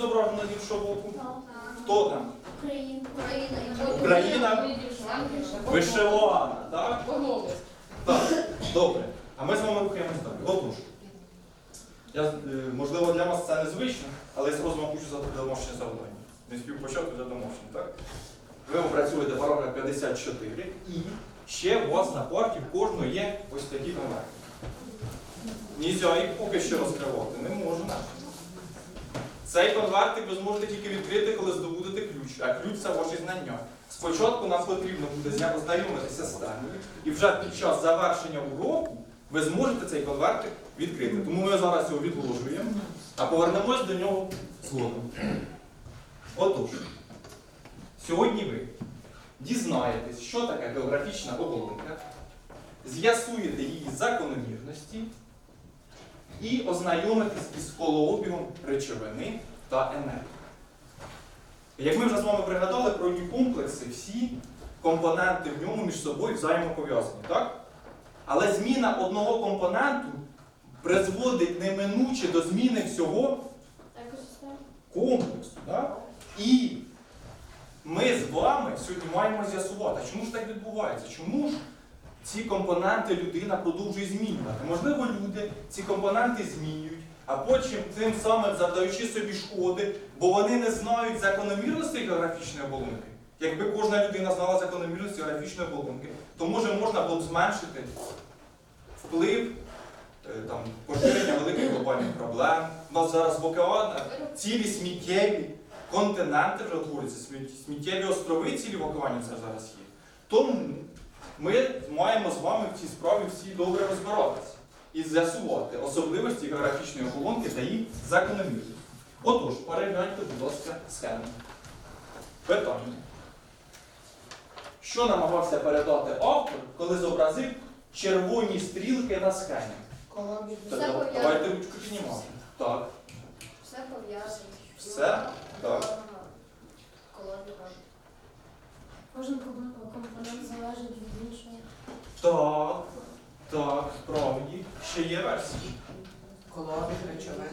зображено боку? Хто там? Україна. Україна. Вишивана, так? Так, добре. А ми з вами рухаємось далі. Отож. Я, е, можливо, для вас це незвично, але я зразу вам хочу задати домашнє завдання. Не спів почати вже домашнє, так? Ви опрацюєте параграф 54 і ще у вас на парті в кожного є ось такі конверти. Нельзя їх поки що розкривати, не можна. Цей конвертик ви зможете тільки відкрити, коли здобудете ключ, а ключ це ваші знання. Спочатку нам потрібно буде ознайомитися з темою, і вже під час завершення уроку ви зможете цей конвертик відкрити. Тому ми зараз його відложуємо, а повернемось до нього згодом. Отож, сьогодні ви дізнаєтесь, що таке географічна оболонка, з'ясуєте її закономірності і ознайомитесь із колообігом речовини та енергії. Як ми вже з вами пригадали, природні комплекси, всі компоненти в ньому між собою взаємопов'язані, так? Але зміна одного компоненту призводить неминуче до зміни всього комплексу. Так? І ми з вами сьогодні маємо з'ясувати, чому ж так відбувається? Чому ж ці компоненти людина продовжує змінювати? Можливо, люди ці компоненти змінюють, а потім тим самим завдаючи собі шкоди, бо вони не знають закономірностей географічної оболонки. Якби кожна людина знала закономірності географічної оболонки, то може можна було б зменшити вплив е, там, поширення великих глобальних проблем. У нас зараз в океанах цілі сміттєві континенти вже утворюються, сміттєві острови цілі в океані це зараз є. Тому ми маємо з вами в цій справі всі добре розбиратися і з'ясувати особливості географічної оболонки та її закономірність. Отож, перегляньте, будь ласка, схему. Питання. Що намагався передати автор, коли зобразив червоні стрілки на схемі? Все. Давайте ручку піднімати. Так, Все пов'язано. Все? Так. Кожен компонент залежить від іншого. Так, так, справді. Ще є версії. Колони речовин.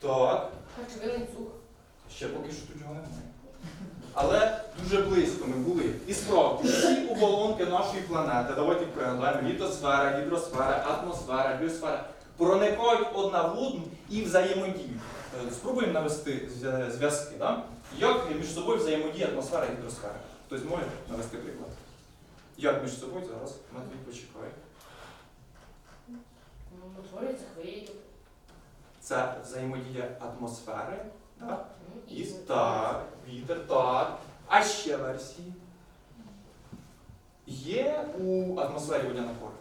Так. Харчовий цух. Ще поки що тут його немає. Але дуже близько ми були. І справді, всі оболонки нашої планети, давайте пригадаємо, літосфера, гідросфера, атмосфера, біосфера, проникають одна в одну і взаємодіють. Е, Спробуємо навести зв'язки. Да? Як між собою взаємодіє атмосфера і гідросфера? Хтось може навести приклад? Як між собою зараз? Матвій почекай. Ну, Утворюється хвилі. Це взаємодія атмосфери. Так? І І так, вітер, так. А ще версії. Є у атмосфері водяна пора.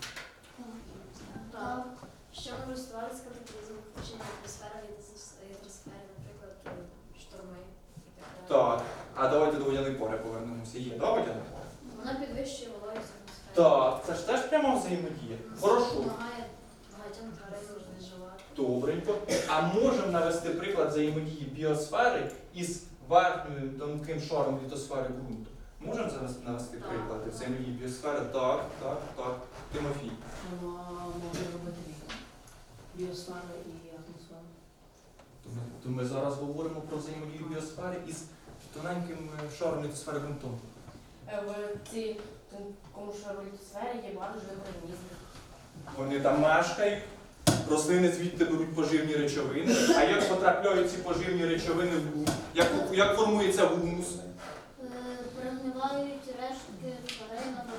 Так. Що може створитися катаклізм включення атмосфери від гідросфери, наприклад, шторми і так далі. Так. А давайте до водяної пори повернемося. Є, да, водяна пора? Вона підвищує вологість атмосфери. Так, це ж теж пряма взаємодія. Хорошо. Допомагає багатьом тваринам виживати. Добренько. А можемо навести приклад взаємодії біосфери із верхньою тонким шаром літосфери ґрунту. Можемо зараз навести Так. приклади взаємодії біосфери? Так, так, так. Тимофій. Вона може робити вікна. І атмосфера. То ми, то ми зараз говоримо про взаємодію біосфери із тоненьким е, шаром літосфери ґрунтом. Е, В цій шару є багато живих організмів. Вони там мешкають, рослини звідти беруть поживні речовини. А як потрапляють ці поживні речовини в ґрунт? Як, як формується гумус? Е, Перегнивають рештки тварин або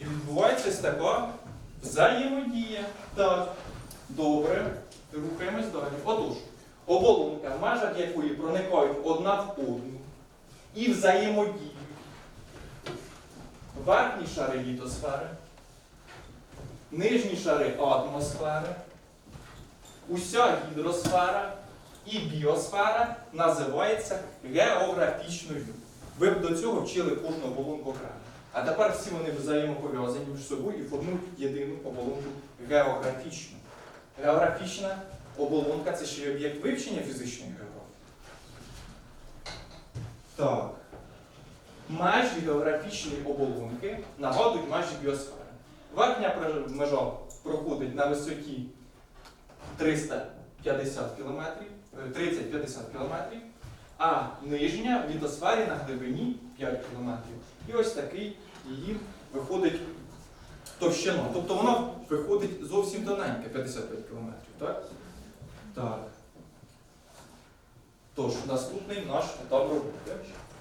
І відбувається ось така взаємодія. Так, добре, рухаємось далі. Отож, оболонка, в межах якої проникають одна в одну і взаємодіють верхні шари літосфери, нижні шари атмосфери, уся гідросфера і біосфера називається географічною. Ви б до цього вчили кожну оболонку окремо. А тепер всі вони взаємопов'язані між собою і формують єдину оболонку географічну. Географічна оболонка це ще й об'єкт вивчення фізичної географії. Так. Межі географічної оболонки нагадують межі біосфери. Верхня межа проходить на висоті 350 км, е, 30-50 км, а нижня в літосфері на глибині 5 км. І ось такий її виходить товщина. Тобто вона виходить зовсім тоненька, 55 км. Так? Так. Тож, наступний наш етап роботи.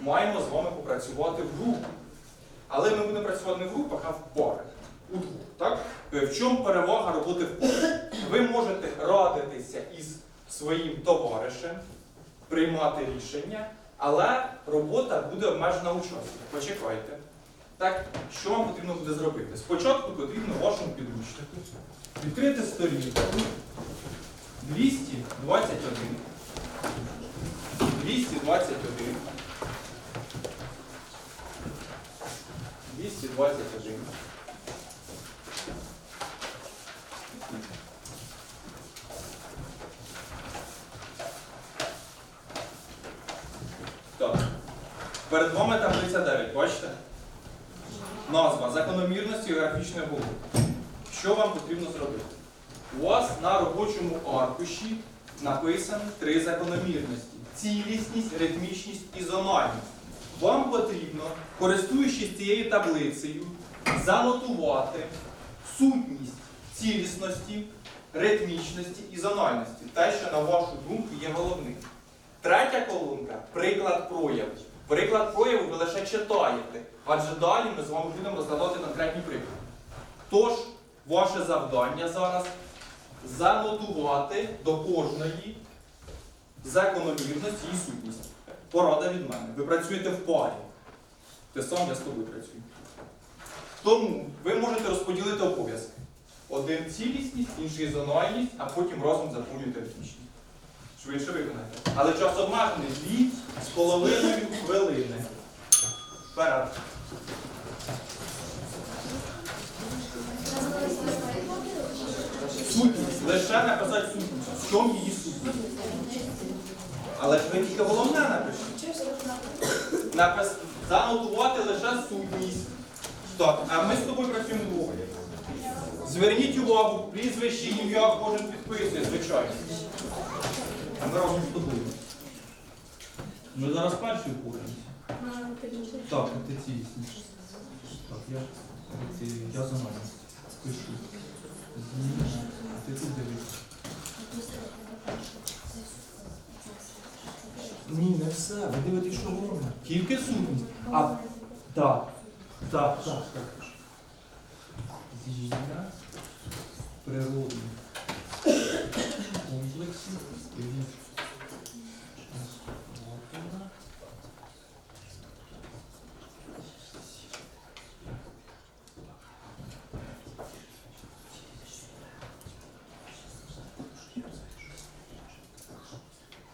Маємо з вами попрацювати в групах. Але ми будемо працювати не в групах, а в парах. У двох. Так? Е, В чому перевага роботи в парах? Ви можете радитися із своїм товаришем, приймати рішення, але робота буде обмежена у часі. Почекайте. Так, що вам потрібно буде зробити? Спочатку потрібно вашому підручнику відкрити сторінку 221. 221. 221. Так. Перед вами таблиця 9, бачите? Назва закономірності географічної голови. Що вам потрібно зробити? У вас на робочому аркуші написано три закономірності: цілісність, ритмічність і зональність. Вам потрібно, користуючись цією таблицею, занотувати сутність цілісності, ритмічності і зональності. Те, що, на вашу думку, є головним. Третя колонка приклад прояву. Приклад прояву ви лише читаєте, адже далі ми з вами будемо розглядати конкретні приклади. Тож, ваше завдання зараз занотувати до кожної закономірності і сутність. Порада від мене. Ви працюєте в парі. Ти сам я з тобою працюю. Тому ви можете розподілити обов'язки. Один цілісність, інший зональність, а потім разом заповнюєте ритмічність. Швидше виконайте. Але час обмежений дві з половиною хвилини. Вперед. Сутність. Лише написати сутність. В чому її сутність? Але ж ви тільки головне напишіть. Напис... Занотувати лише сутність. Так, а ми з тобою працюємо двоє. Зверніть увагу, прізвище, ім'я кожен підписує, звичайно. А ми разом з тобою. Ми зараз перший упораємося. Так, ти цілісніше. Так, я, я за нами. Пишу. Ти тут дивись. Ні, не все. Ви дивитесь, що головне. Тільки сутність. А, так. Так, так, так. Зміна природних комплексів від Платона.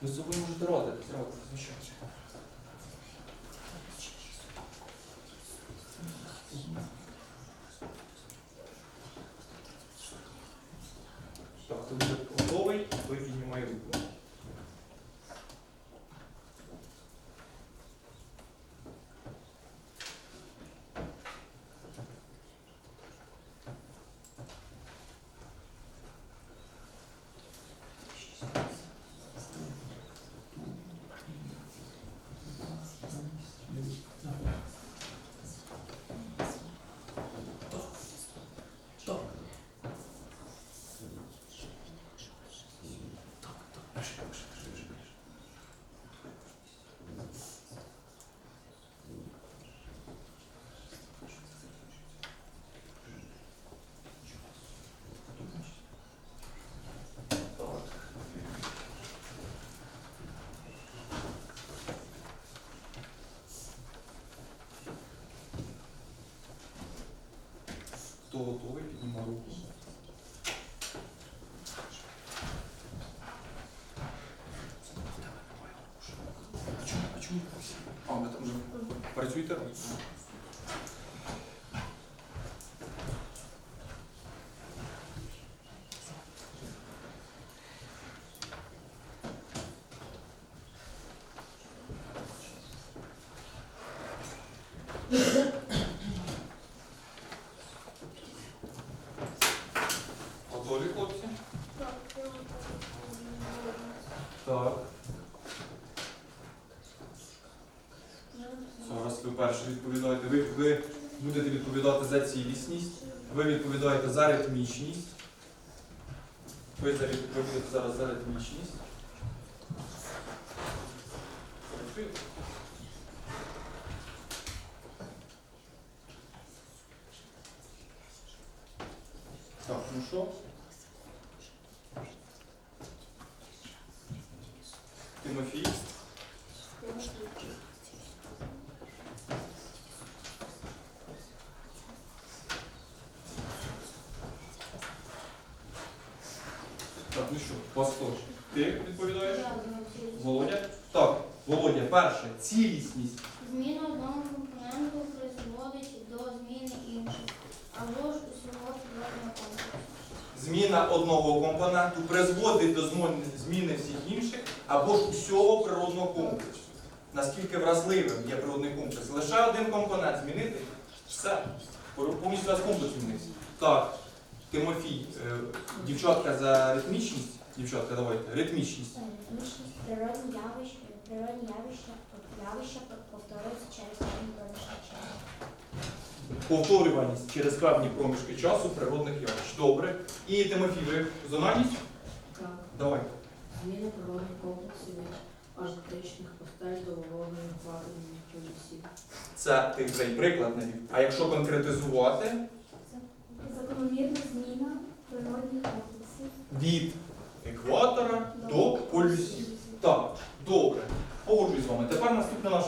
Ви з собою можете роти, це робити, звичайно. Так, хто буде готовий, той піднімає руку. Хто готовий, піднімає руку. А чому? А чому? А, ви там вже працюєте? Готові, хлопці? Так. Перше відповідаєте. Ви, ви будете відповідати за цілісність, ви відповідаєте за ритмічність. Ви, за, ви будете зараз за ритмічність. Так, ну що? Тимофій. Так, ну що, Пастор, ти відповідаєш? Володя? Так, Володя, перше, цілісність. Зміна одного компоненту призводить до зміни інших, або ж усього природного комплексу. Зміна одного компоненту призводить до зміни всіх інших або ж усього природного комплексу. Наскільки вразливим є природний комплекс? Лише один компонент змінити, все. Повністю весь комплекс змінився. Так, Тимофій, е, дівчатка за ритмічність. Дівчатка, давайте, ритмічність. Ритмічність природні явища, природні явища, явища повторюються через певні проміжки часу. Повторюваність через певні проміжки часу природних явищ. Добре. І Тимофій, ви зонаність? Так, Давайте. зміни природних комплексів від ажіотичних постель до вологої вкладення. Це ти вже й приклад навів. А якщо конкретизувати, Закономірна зміна природних комплексів. від екватора до полюсів. Так, добре. Погоджуюсь з вами. Тепер наступне наше